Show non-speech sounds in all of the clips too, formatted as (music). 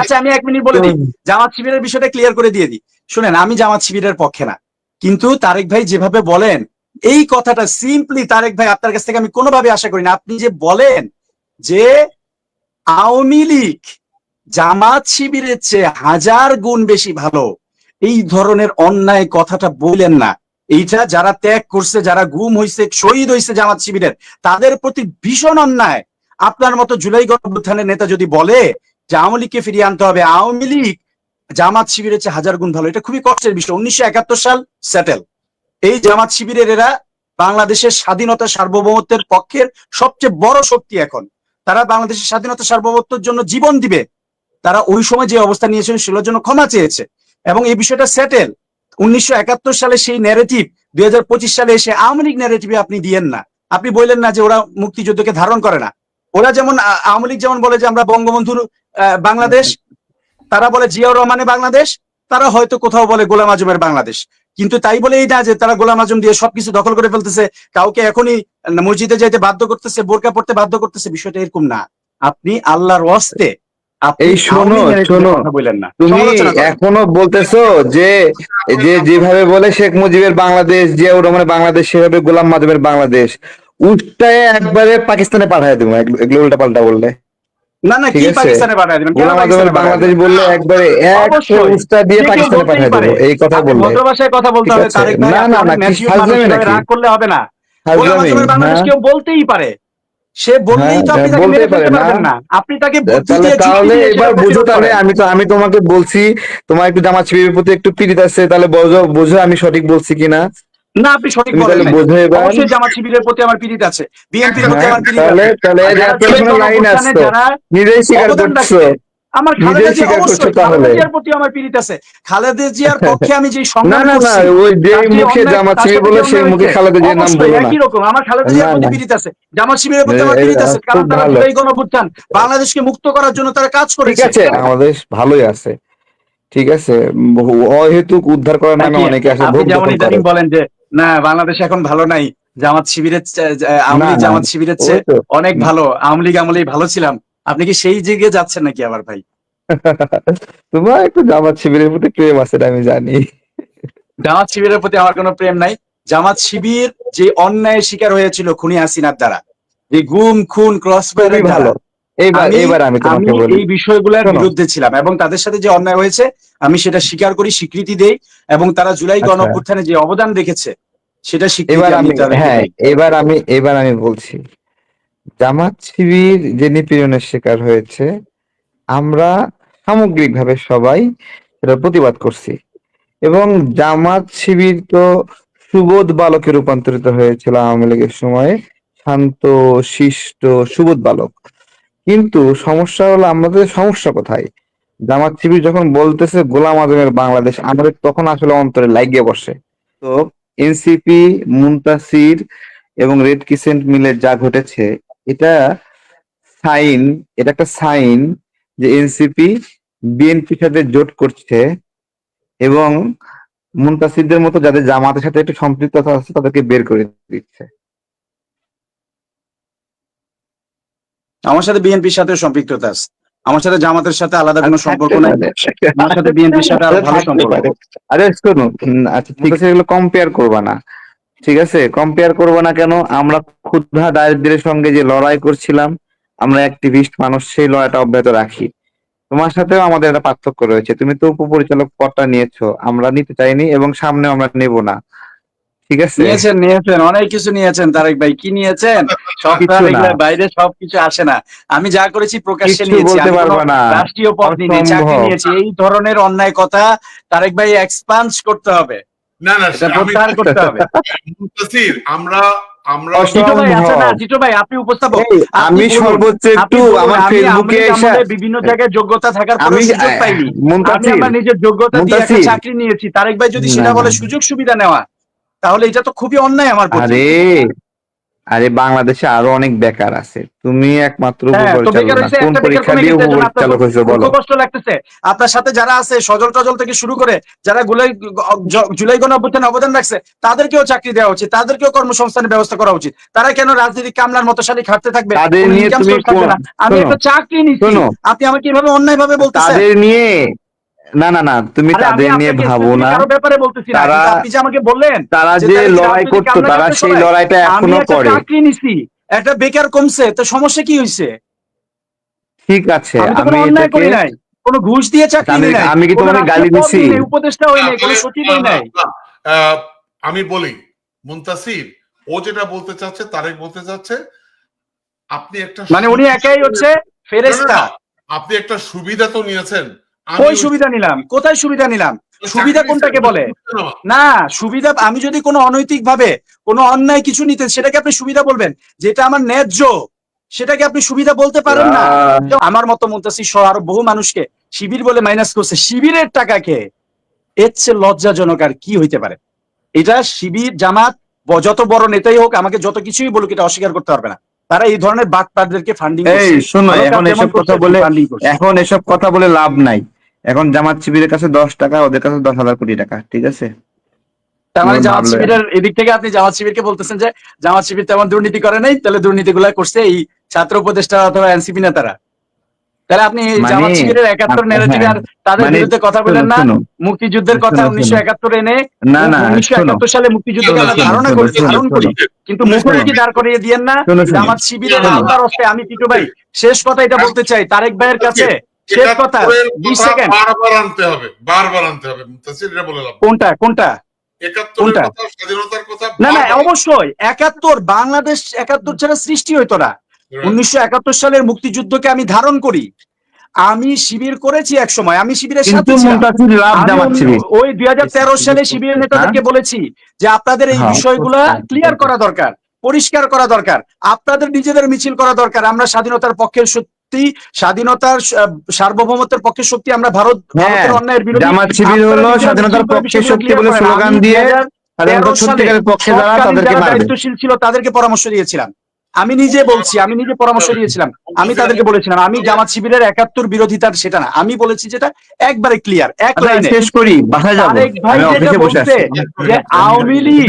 আচ্ছা আমি এক মিনিট বলে দিই। জামাত শিবিরের বিষয়টা ক্লিয়ার করে দিয়ে দিই। শুনেন আমি জামাত শিবিরের পক্ষে না। কিন্তু তারেক ভাই যেভাবে বলেন এই কথাটা সিম্পলি তারেক ভাই আপনার কাছ থেকে আমি কোনোভাবে আশা করি না। আপনি যে বলেন যে আওয়ামী লীগ জামাত শিবিরের চেয়ে হাজার গুণ বেশি ভালো এই ধরনের অন্যায় কথাটা বললেন না। এইটা যারা ত্যাগ করছে যারা গুম হয়েছে শহীদ হয়েছে জামাত শিবিরের তাদের প্রতি ভীষণ অন্যায়। আপনার মতো জুলাই গণঅভ্যুত্থানের নেতা যদি বলে যে আওয়ামী লীগকে ফিরিয়ে আনতে হবে। আওয়ামী লীগ জামাত শিবিরের চেয়ে হাজার গুণ ভালো। এটা খুবই কষ্টের বিষয়। উনিশশো একাত্তর সাল সেটেল এই জামাত শিবিরের এরা বাংলাদেশের স্বাধীনতা সার্বভৌমত্বের পক্ষের সবচেয়ে বড় শক্তি এখন। তারা বাংলাদেশের স্বাধীনতা সার্বভৌমত্বের জন্য জীবন দিবে। তারা ওই সময় যে অবস্থা নিয়েছিল সেগুলোর জন্য ক্ষমা চেয়েছে। এবং এই বিষয়টা সেটেল উনিশশো একাত্তর সালে সেই ন্যারেটিভ দুই হাজার পঁচিশ সালে এসে আওয়ামী লীগ ন্যারেটিভে আপনি দিয়েন না। আপনি বললেন না যে ওরা মুক্তিযুদ্ধকে ধারণ করে না। ওরা যেমন আওয়ামী লীগ যেমন বলে যে আমরা বঙ্গবন্ধুর বাংলাদেশ তারা বলে জিয়াউর রহমানের বাংলাদেশ তারা হয়তো কোথাও বলে গোলাম আজমের বাংলাদেশ। কিন্তু তাই বলেই না যে তারা গোলাম আজম দিয়ে সবকিছু দখল করে ফেলতেছে কাউকে এখনই মসজিদে যাইতে বাধ্য করতেছে বোরকা পড়তে বাধ্য করতেছে বিষয়টা এরকম না। আপনি আল্লাহর আপনি এই শোনো, শোনো। কথা বললেন না। তুমি এখনও বলতেছো যে যে যেভাবে বলে শেখ মুজিবের বাংলাদেশ জিয়াউর রহমানের বাংলাদেশ সেভাবে গোলাম মাধবের বাংলাদেশ। উল্টায় একবারে পাকিস্তানে পাঠায় দেবো এগুলো উল্টা পাল্টা বললে। না না কি পাকিস্তানে পাঠায় দিবেন? কেন পাকিস্তানে বাংলাদেশ বললে একবারে এক। উস্তা দিয়ে পাকিস্তানে এই কথা বললে। ভদ্র ভাষায় কথা বলতে হবে তারেক ভাই না, না, না, কি ফাজলামি নাকি? রাগ করলে হবে না। গোলাম হাজলামি, আজমের বাংলাদেশ হ্যাঁ? কেউ বলতেই পারে। সে বললেই তো হ্যাঁ, আপনি তাকে বলতেই মেরে ফেলতে পারে, না? পারবেন না। আপনি তাকে বুদ্ধি তাহলে দিয়ে তাহলে এবার বুঝো তাহলে। আমি তো আমি তোমাকে বলছি তোমার একটু জামা শিবিরের প্রতি একটু পীড়িত আছে তাহলে বোঝো বোঝো আমি সঠিক বলছি কিনা। না আপনি সঠিক বলেন। অবশ্যই জামাত শিবিরের প্রতি আমার পীড়িত আছে। বিএনপির প্রতি হ্যাঁ, আমার পীড়িত আছে। যারা নিজেই স্বীকার অবদান আমার খালেদা জিয়া অবশ্যই খালেদা জিয়ার প্রতি আমার পীড়িত আছে। খালেদা জিয়ার (laughs) পক্ষে আমি যে না সংগ্রাম না না ওই যে মুখে জামাত শিবির বলে সেই মুখে হয়েছে, খালেদা জিয়ার নাম অবশ্যই না। একই রকম। আমার খালেদা জিয়ার প্রতি পীড়িত আছে। জামাত শিবিরের প্রতি এ- আমার পীড়িত আছে। কারণ তারা ভালো। জুলাই বাংলাদেশকে মুক্ত করার জন্য তারা কাজ ঠিক করেছে। আছে আমাদের ভালোই আছে। ঠিক আছে বহু অহেতুক উদ্ধার করার নামে অনেকে আসে আপনি যেমন ইদানিং বলেন যে না বাংলাদেশ এখন ভালো নাই। জামাত শিবিরের আওয়ামী না, জামাত শিবিরের চেয়ে অনেক ভালো। আওয়ামী লীগ আমলেই ভালো ছিলাম। আপনি কি সেই দিকে যাচ্ছেন নাকি আবার ভাই? (laughs) তোমার একটু জামাত শিবিরের প্রতি প্রেম আছে আমি জানি। জামাত শিবিরের প্রতি আমার কোনো প্রেম নাই। জামাত শিবির যে অন্যায়ের শিকার হয়েছিল খুনি হাসিনার দ্বারা। যে গুম খুন ক্রস ভালো। এইবার আমি- এইবার আমি আমি তোমাকে বলি। এই বিষয়গুলোর বিরুদ্ধে ছিলাম এবং তাদের সাথে যে অন্যায় হয়েছে আমি সেটা স্বীকার করি স্বীকৃতি দেই এবং তারা জুলাই আচ্ছা। যে অবদান রেখেছে সেটা এবার আমি আমি হ্যাঁ এবার আমি এবার আমি বলছি। জামাত শিবির যে নিপীড়নের শিকার হয়েছে আমরা সামগ্রিকভাবে সবাই সেটা প্রতিবাদ করছি। এবং জামাত শিবির তো সুবোধ বালকে রূপান্তরিত হয়েছিল আওয়ামী লীগের সময় শান্ত শিষ্ট সুবোধ বালক। কিন্তু সমস্যা হলো আমাদের সমস্যা কোথায়? জামাত শিবির যখন বলতেছে, গোলাম আজমের বাংলাদেশ আমাদের তখন আসলে অন্তরে লাগিয়ে বসে। তো এনসিপি, মুনতাসির এবং রেড কিসেন্ট মিলে যা ঘটেছে, এটা সাইন, এটা একটা সাইন যে এনসিপি বিএনপির সাথে জোট করছে এবং মুনতাসিরদের মতো যাদের জামাতের সাথে একটু সম্পৃক্ততা আছে, তাদেরকে বের করে দিচ্ছে। আমার সাথে বিএনপির সাথে সম্পৃক্ততা আছে। আমার সাথে জামাতের সাথে আলাদা কোনো সম্পর্ক নাই। আমার সাথে বিএনপির সাথে ভালো সম্পর্ক। আরে শোনো উম, আচ্ছা ঠিক আছে এগুলো কম্পেয়ার করবা না। ঠিক আছে কম্পেয়ার করবা না কেন? আমরা ক্ষুধা দারিদ্রের সঙ্গে যে লড়াই করছিলাম আমরা অ্যাক্টিভিস্ট মানুষ সেই লড়াইটা অব্যাহত রাখি। তোমার সাথেও আমাদের একটা পার্থক্য রয়েছে। তুমি তো উপপরিচালক পদটা নিয়েছো আমরা নিতে চাইনি এবং সামনে আমরা নেব না। ঠিক আছে? নিয়েছেন নিয়েছেন অনেক কিছু নিয়েছেন তারেক ভাই কি নিয়েছেন? (laughs) সব কিছু তার না। এগুলা বাইরে সবকিছু আসে না। আমি যা করেছি প্রকাশ্যে নিয়েছি। রাষ্ট্রীয় পদ নিয়ে চাকরি নিয়েছি। এই ধরনের অন্যায় কথা তারেক ভাই এক্সপান্স করতে হবে। না না আমি- প্রত্যাহার করতে হবে। আমরা আমরা ভাই আছে না? সম্ভব। জিতু ভাই আপনি উপস্থাপক। আমি সর্বোচ্চ একটু আমার ফেসবুকে আমলে এসে আমলে বিভিন্ন জায়গায় যোগ্যতা থাকার আমি সুযোগ পাইনি। আমি আমার নিজের যোগ্যতা দিয়ে চাকরি নিয়েছি। তারেক ভাই যদি সেটা বলে সুযোগ সুবিধা নেওয়া তাহলে এটা তো খুবই অন্যায় আমার আরে আরে বাংলাদেশে আরও অনেক বেকার আছে। তুমি একমাত্র হ্যাঁ, কোন পরীক্ষা দিয়ে আপনার হয়েছে বলো। কষ্ট লাগতেছে। আপনার সাথে যারা আছে সজল টজল থেকে শুরু করে যারা গুলাই জুলাই গণ অভ্যুত্থানে অবদান রাখছে তাদেরকেও চাকরি দেওয়া উচিত তাদেরকেও কর্মসংস্থানের ব্যবস্থা করা উচিত। তারা কেন রাজনীতি কামলার মতো শালী খাটতে থাকবে। আমি একটা চাকরি নিচ্ছি আপনি আমাকে এভাবে অন্যায় ভাবে বলতেছেন নিয়ে না না না তুমি আমি তাদের নিয়ে ভাবো না ব্যাপারে বলতেছি তারা- আপনি যে আমাকে বললেন তারা যে লড়াই করতো তারা সেই? লড়াইটা আমি এখনও একটা করে চাকরি নিছি একটা বেকার কমছে তো সমস্যা কি হয়েছে ঠিক আছে আমি তো অন্যায় এটাকে করি নাই কোনো ঘুষ দিয়ে চাকরি আমি- নিই আমি কি তোমাকে গালি দিছি? নাই, উপদেষ্টা হই নাই কোনো সচিব হই নাই আহ, আমি বলি মুন্তাসির ও যেটা বলতে চাচ্ছে তারেক বলতে চাচ্ছে আপনি একটা মানে উনি একাই হচ্ছে না, আপনি একটা সুবিধা তো নিয়েছেন কই সুবিধা নিলাম? কোথায় সুবিধা নিলাম? সুবিধা কোনটাকে বলে? না, না সুবিধা আমি যদি কোনো অনৈতিক ভাবে কোনো অন্যায় কিছু নিতে সেটাকে আপনি সুবিধা বলবেন যেটা আমার ন্যায্য সেটাকে আপনি সুবিধা বলতে পারেন না। আমার মতো মুন্তাসির সহ আরও বহু মানুষকে শিবির বলে মাইনাস করছে। শিবিরের টাকাকে এর চেয়ে লজ্জাজনক আর কি হইতে পারে? এটা শিবির জামাত যত বড় নেতাই হোক আমাকে যত কিছুই বলুক এটা অস্বীকার করতে পারবে না। তারা এই ধরনের বাটপারদেরকে ফান্ডিং এই শোনো এখন এসব কথা বলে এখন এসব কথা বলে লাভ নাই। এখন জামাত শিবিরের কাছে দশ টাকা ওদের কাছে দশ হাজার কোটি টাকা ঠিক আছে? তার মানে জামাত শিবিরের এদিক থেকে আপনি জামাত শিবিরকে বলতেছেন যে জামাত শিবির তেমন দুর্নীতি করে নাই তাহলে দুর্নীতিগুলো করছে এই ছাত্র উপদেষ্টা অথবা এনসিপি নেতারা। তাহলে আপনি মানে- জামাত শিবিরের একাত্তর হ্যাঁ, নেগেটিভ আর তাদের মানে বিরুদ্ধে কথা বলেন না মুক্তিযুদ্ধের কথা উনিশশো একাত্তর এনে না না উনিশশো একাত্তর সালে মুক্তিযুদ্ধকে আমরা শোনো, ধারণা করছি ধারণ করি কিন্তু মুখোমুখি দাঁড় করিয়ে দিয়েন না। জামাত শিবিরের শোনো। আল্লাহর হস্তে আমি টিটু ভাই শেষ কথা এটা বলতে চাই তারেক ভাইয়ের কাছে। শেষ কথা একাত্তরের বিশ কথা সেকেন্ড। বারবার আনতে হবে বারবার আনতে হবে। বলে লাভ কোনটা কোনটা? কথা স্বাধীনতার কথা না না অবশ্যই। একাত্তর বাংলাদেশ একাত্তর ছাড়া সৃষ্টি হইতো না। উনিশশো একাত্তর সালের মুক্তিযুদ্ধকে আমি ধারণ করি। আমি শিবির করেছি এক সময়। আমি শিবিরের সাথে ওই দুই হাজার তেরো সালে শিবিরের নেতাদেরকে বলেছি যে আপনাদের এই হ্যাঁ, বিষয়গুলা ক্লিয়ার করা দরকার পরিষ্কার করা দরকার। আপনাদের নিজেদের মিছিল করা দরকার। আমরা স্বাধীনতার পক্ষের শক্তি স্বাধীনতার সার্বভৌমত্বের পক্ষে শক্তি আমরা ভারত হ্যাঁ, অন্যায়ের বিরুদ্ধে জামাত শিবির হলো স্বাধীনতার পক্ষে শক্তি বলে স্লোগান দিয়ে 2013 স্বাধীনতার সালে সত্যিকারের পক্ষে যারা তাদেরকে দায়িত্বশীল ছিল তাদেরকে পরামর্শ দিয়েছিলাম। আমি নিজে বলছি আমি নিজে পরামর্শ দিয়েছিলাম। আমি তাদেরকে বলেছিলাম আমি জামাত শিবিরের একাত্তর বিরোধিতার সেটা না। আমি বলেছি যেটা একবারে ক্লিয়ার এক আচ্ছা, লাইনে। শেষ করি যাব। ভাই যেটা বলছে যে আওয়ামী লীগ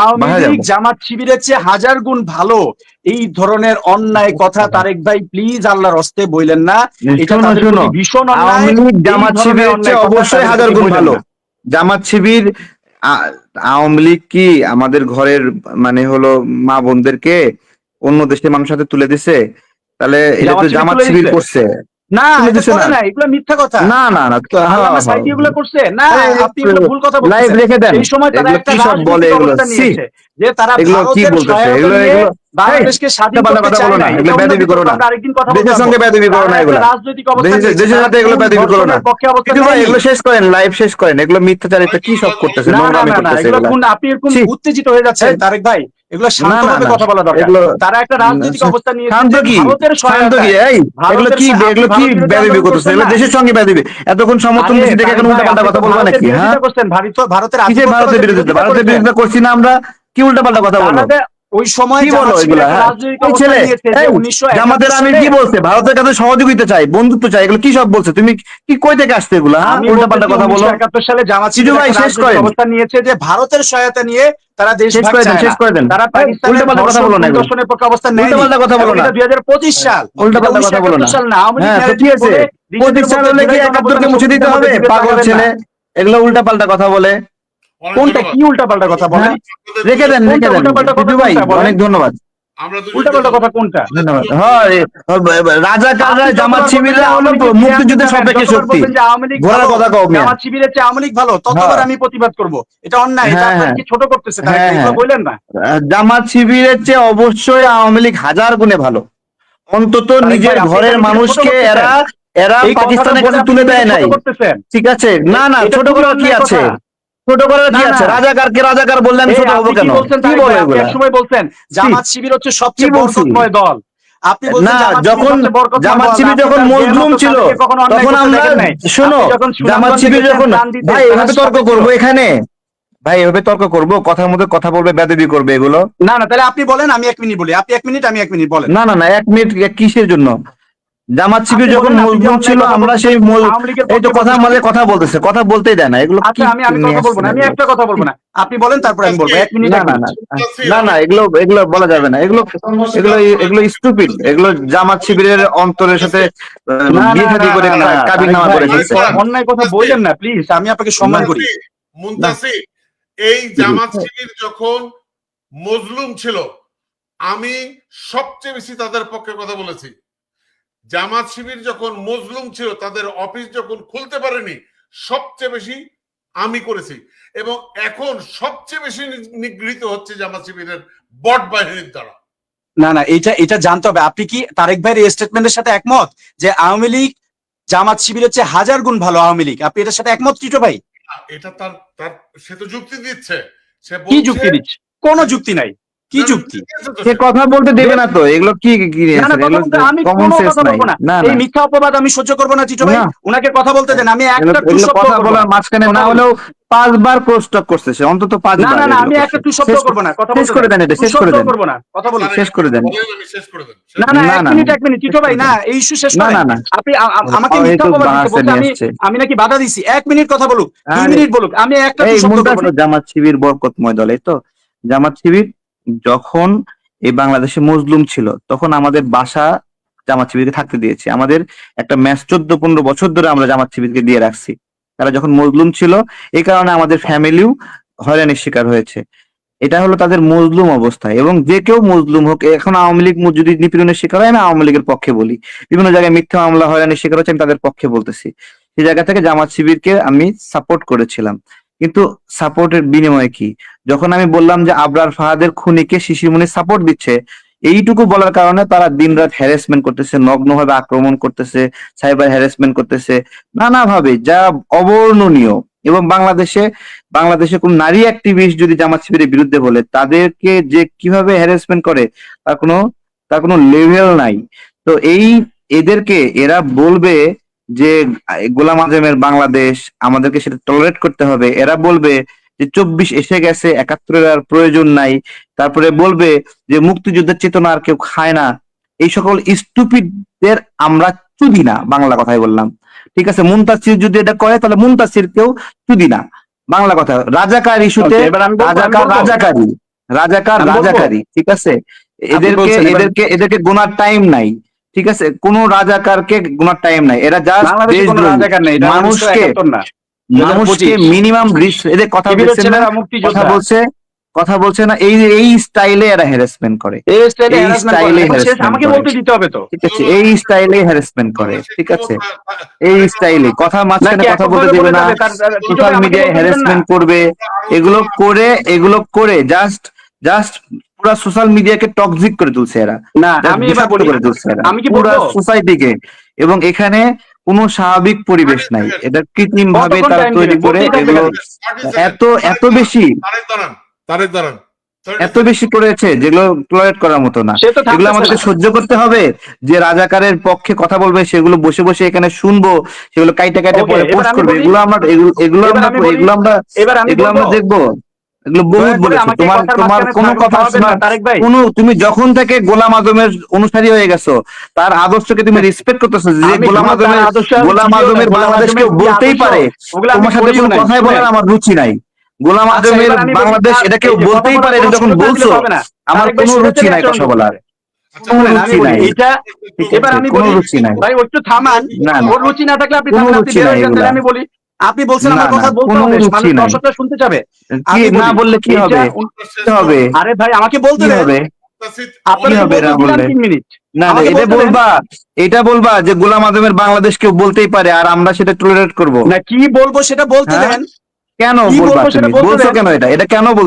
আওয়ামী লীগ জামাত শিবিরের চেয়ে হাজার গুণ ভালো। এই ধরনের অন্যায় কথা তারেক ভাই প্লিজ আল্লাহর হস্তে বইলেন না। এটা ভীষণ অন্যায়। জামাত শিবিরের চেয়ে অবশ্যই হাজার গুণ ভালো। জামাত শিবির আওয়ামী লীগ কি আমাদের ঘরের মানে হলো মা বোনদেরকে অন্য দেশের মানুষের সাথে তুলে দিছে তাহলে এটা তো জামাত শিবির? করছে। না না। এগুলো মিথ্যা কথা। না না না তো হ্যাঁ, হ্যাঁ, এগুলো করছে। না আপনি ভুল কথা লাইভ রেখে দেন। এই সময় তারা একটা সব বলে এগুলো? অবস্থান ছি, নিয়েছে যে তারা এগুলো কি বলতেছে? এগুলো এগুলো বাংলাদেশকে স্বাধীন করতে চায় না না, এগুলো অন্য করো না। আরেকদিন কথা দেশের সঙ্গে বেয়াদবি করো না এগুলো। রাজনৈতিক অবস্থান দেশের- নিয়েছে, দেশের তারা সাথে এগুলো কোন করো না। ধর্ষণের পক্ষে অবস্থান কিন্তু ভাই এগুলো শেষ করেন লাইভ শেষ করেন। এগুলো মিথ্যাচার এটা কি সব করতেছে? নোংরামি এগুলো আপনি এরকম উত্তেজিত হয়ে যাচ্ছেন তারেক ভাই? এগুলো শান্তভাবে কথা বলা দরকার। তারা একটা রাজনৈতিক শান্ত কি? ভারতের শান্ত কি? এই এগুলো কি এগুলো কি ভারতের করতেছে এগুলো দেশের সঙ্গে এতক্ষণ সমর্থন আরে, দেখে এখন উল্টা পাল্টা কথা বলব নাকি? হ্যাঁ? ভারতের ভারতের বিরোধিতা ভারতের বিরোধিতা করছি না আমরা কি উল্টা পাল্টা কথা বলো তাহলে ওই সময় হ্যাঁ? রাজনৈতিক এই অবস্থান ছেলে নিয়েছে যে এই, 1971 জামাতের আমি সালে কি বলছে? ভারতের কাছে সহযোগিতা চাই বন্ধুত্ব চাই এগুলো কি সব বলছে? তুমি কি কই থেকে আসছে এগুলো হ্যাঁ? আমি উল্টা পাল্টা কথা বলো। 1971 সালে জামাত সিধু ভাই, শেষ। অবস্থান নিয়েছে যে ভারতের সহায়তা নিয়ে তারা দেশ শেষ করে দেন শেষ করে দেন তারা কথা বলো না দর্শনের পক্ষে অবস্থান কথা বলো না। এটা 2025 সাল। উল্টা পাল্টা কথা বলো না। সাল আওয়ামী লীগ হ্যাঁ আছে। সাল হলে কি একাত্তরকে মুছে দিতে হবে পাগল ছেলে। এগুলো উল্টা পাল্টা কথা বলে। কোনটা কি উল্টা পাল্টা কথা বলেন? হ্যাঁ? রেখে দেন রেখে দেন। উল্টাপাল্টা ভাই অনেক ধন্যবাদ। আমরা দুজন উল্টা পাল্টা কথা কোনটা? ধন্যবাদ। হয় রাজা জামাত শিবিররা হলো মুক্তিযুদ্ধের শক্তি। কথা কও মিয়া। জামাত শিবিরের চেয়ে আওয়ামী লীগ ভালো ততবার হ্যাঁ। আমি প্রতিবাদ করব। এটা অন্যায় এটা হ্যাঁ, হ্যাঁ। ছোট করতেছে হ্যাঁ, হ্যাঁ। না? জামাত শিবিরের চেয়ে অবশ্যই আওয়ামী লীগ হাজার গুণে ভালো। অন্তত নিজের ঘরের মানুষকে এরা এরা পাকিস্তানের কাছে তুলে দেয় নাই। করতেছেন। ঠিক আছে? না না ছোট করার কি আছে। ছোট করার কি আছে না। রাজাকারকে রাজাকার বললে ছোট হব কেন কি বলছেন কি তারেক বলো ভাই? আপনি এগুলা? এক সময় বলছেন জামাত শিবির হচ্ছে সবচেয়ে কি দল। আপনি না যখন জামাত শিবির যখন মজলুম ছিল মতো তাদেরকে কখনো অন্যায় তখন আমরা শোনো জামাত শিবির যখন ভাই এভাবে তর্ক করব এখানে? ভাই এভাবে তর্ক করব? কথার মধ্যে কথা বলবে বেদবি করবে এগুলো? না না তাহলে আপনি বলেন আমি এক মিনিট বলি। আপনি এক মিনিট আমি এক মিনিট বলেন। না না না এক মিনিট কিসের জন্য? জামাত শিবির যখন বলেন, মজলুম ছিল আমরা সেই এই তো কথা। আমাদের কথা বলতেছে কথা বলতেই দেয় না এগুলো আচ্ছা আমি আমি কথা বলব না আমি একটা কথা বলব না। আপনি বলেন তারপর আমি বলব। এক মিনিট না না না না না এগুলো এগুলো বলা যাবে না। এগুলো এগুলো এগুলো স্টুপিড এগুলো জামাত শিবিরের অন্তরের সাথে বিয়ে শাদী করে কাবিন নামা করে অন্যায় কথা বললেন না প্লিজ আমি আপনাকে সম্মান করি। মুনতাসির এই জামাত শিবির যখন মজলুম ছিল আমি সবচেয়ে বেশি তাদের পক্ষে কথা বলেছি। জামাত শিবির যখন মজলুম ছিল তাদের অফিস যখন খুলতে পারেনি সবচেয়ে বেশি আমি করেছি। এবং এখন সবচেয়ে বেশি নিগৃহীত হচ্ছে জামাত শিবিরের বট বাহিনীর দ্বারা। না না এটা এটা জানতে হবে। আপনি কি তারেক ভাইয়ের এই স্টেটমেন্টের সাথে একমত? যে আওয়ামী লীগ জামাত শিবিরের চেয়ে হাজার গুণ ভালো আওয়ামী লীগ। আপনি এটার সাথে একমত টিটো ভাই? এটা তার তার সে তো যুক্তি দিচ্ছে। সে কি যুক্তি দিচ্ছে? কোনো যুক্তি নাই। কি না, যুক্তি সে। কথা বলতে দেবে না তো এগুলো কি বলতে আমি কমন সেন্স কথা নাই। না। না এই মিথ্যা অপবাদ আমি সহ্য করব না টিটো ভাই। উনাকে কথা বলতে দেন আমি একটা টু শব্দ কথা বলার মাঝখানে না হলেও পাঁচবার ক্রোস্টক করছে সে অন্তত না পাঁচবার না না আমি একটা। টু শব্দ করব না কথা শেষ করে দেন। এটা শেষ করে দেন। করব না কথা বলুন। শেষ করে দেন। বলেন, আমি শেষ করে দেন। না না না, এক মিনিট এক মিনিট ভাই না এই ইস্যু শেষ না না না। আপনি আ- আমাকে মিথ্যা অপবাদ বাহাসে আমি আমি নাকি বাধা দিছি। এক মিনিট কথা বলুক দুই মিনিট বলুক আমি একটা টু শব্দ করব জামাত শিবির বরকতময় দল এই তো। জামাত শিবির যখন এই বাংলাদেশে মজলুম ছিল, তখন আমাদের বাসা জামাত শিবিরকে থাকতে দিয়েছে। আমাদের একটা ম্যাচ চোদ্দ, পনেরো বছর ধরে আমরা জামাত শিবিরকে দিয়ে রাখছি। তারা যখন মজলুম ছিল, এই কারণে আমাদের ফ্যামিলিও হয়রানির শিকার হয়েছে। এটা হলো তাদের মজলুম অবস্থা এবং যে কেউ মজলুম হোক, এখন আওয়ামী লীগ যদি নিপীড়নের শিকার হয় না আওয়ামী লীগের পক্ষে বলি। বিভিন্ন জায়গায় মিথ্যা মামলা, হয়রানির শিকার হচ্ছে, আমি তাদের পক্ষে বলতেছি। সেই জায়গা থেকে জামাত শিবিরকে আমি সাপোর্ট করেছিলাম। কিন্তু সাপোর্টের বিনিময়ে কি? যখন আমি বললাম যে আবরার ফাহাদের খুনিকে শিশিরমণি সাপোর্ট দিচ্ছে, এইটুকু বলার কারণে তারা দিনরাত হ্যারাসমেন্ট করতেছে, নগ্নভাবে আক্রমণ করতেছে সাইবার হ্যারাসমেন্ট করতেছে, নানাভাবে, যা অবর্ণনীয়। এবং বাংলাদেশে বাংলাদেশে কোন নারী অ্যাক্টিভিস্ট যদি জামাত শিবিরের বিরুদ্ধে বলে, তাদেরকে যে কীভাবে হ্যারাসমেন্ট করে, তার কোনো তার কোনো লেভেল নাই। তো এই, এদেরকে, এরা বলবে যে গোলাম আজমের বাংলাদেশ আমাদেরকে সেটা টলারেট করতে হবে। এরা বলবে যে চব্বিশ এসে গেছে একাত্তরের আর প্রয়োজন নাই। তারপরে বলবে যে মুক্তিযুদ্ধের চেতনা আর কেউ খায় না। এই সকল স্টুপিডদের আমরা চুদি না বাংলা কথাই বললাম। ঠিক আছে মুনতাসির যদি এটা করে তাহলে মুনতাসির কেউ চুদি না। বাংলা কথা। রাজাকার ইস্যুতে রাজাকার। রাজাকারি রাজাকার। রাজাকারি ঠিক আছে? এদেরকে এদেরকে এদেরকে গোনার টাইম নাই। ঠিক আছে? কোন রাজাকারকে গোনার টাইম নাই। এরা জাস্ট রাজাকার নেই মানুষকে মানুষকে মিনিমাম এদের কথা বলছে না কথা বলছে কথা বলছে না এই এই স্টাইলে এরা হ্যারাসমেন্ট করে। এই স্টাইলে আমাকে বলতে দিতে হবে তো। ঠিক আছে এই স্টাইলে হ্যারাসমেন্ট করে ঠিক আছে? এই স্টাইলে কথা মাঝখানে কথা বলতে দেবে না। সোশ্যাল মিডিয়ায়। হ্যারাসমেন্ট করবে। এগুলো করে এগুলো করে জাস্ট জাস্ট পুরো সোশ্যাল মিডিয়াকে টক্সিক করে তুলছে এরা। না আমি এবার বলি করে তুলছে এরা। আমি কি পুরো সোসাইটিকে এবং এখানে কোনো স্বাভাবিক পরিবেশ নাই। এটা কৃত্রিম ভাবে তারা তৈরি করে এগুলো এত এত বেশি তারেক দাঁড়ান এত বেশি করেছে যেগুলো টলারেট করার মতো না। এগুলো আমাদেরকে সহ্য করতে হবে। যে রাজাকারের পক্ষে কথা বলবে সেগুলো বসে বসে এখানে শুনব সেগুলো কাইটে কাইটে পরে পোস্ট করবে। এগুলো আমরা এগুলো এগুলো আমরা এগুলো আমরা এগুলো আমরা দেখব। এগুলো বহুত দয়া করে বলেছে। আমাকে তোমার তোমার কোনো কথা শোনা কোনো তুমি যখন থেকে গোলাম আজমের অনুসারী হয়ে গেছো তার আদর্শকে তুমি রেসপেক্ট করতেছো যে গোলাম আজমের গোলাম আজমের বাংলাদেশ কেউ বলতেই পারে। তোমার সাথে কোনো কথাই বলার আমার রুচি নাই। গোলাম আচ্ছা, আজমের বাংলাদেশ এটা কেউ বলতেই পারে এটা যখন বলছো। আমার কোনো রুচি নাই কথা বলার। এবার আমি বলি ভাই একটু থামান না, না। ওর রুচি না থাকলে আপনি হয়ে। আমি বলি আপনি বলছেন না, আমার কথা না, বলতে হবে মানুষ দর্শকরা শুনতে যাবে। কি না বললে কি হবে? কি হবে? আরে ভাই আমাকে বলতে হবে? না বললে? তিন মিনিট? না না এটা বলবা এটা বলবা যে গোলাম আজমের বাংলাদেশ কেউ বলতেই পারে আর আমরা সেটা টলারেট করব। না কি বলব সেটা বলতে হ্যাঁ? দেন। কেন বলবা বলছো কেন এটা? এটা কেন বল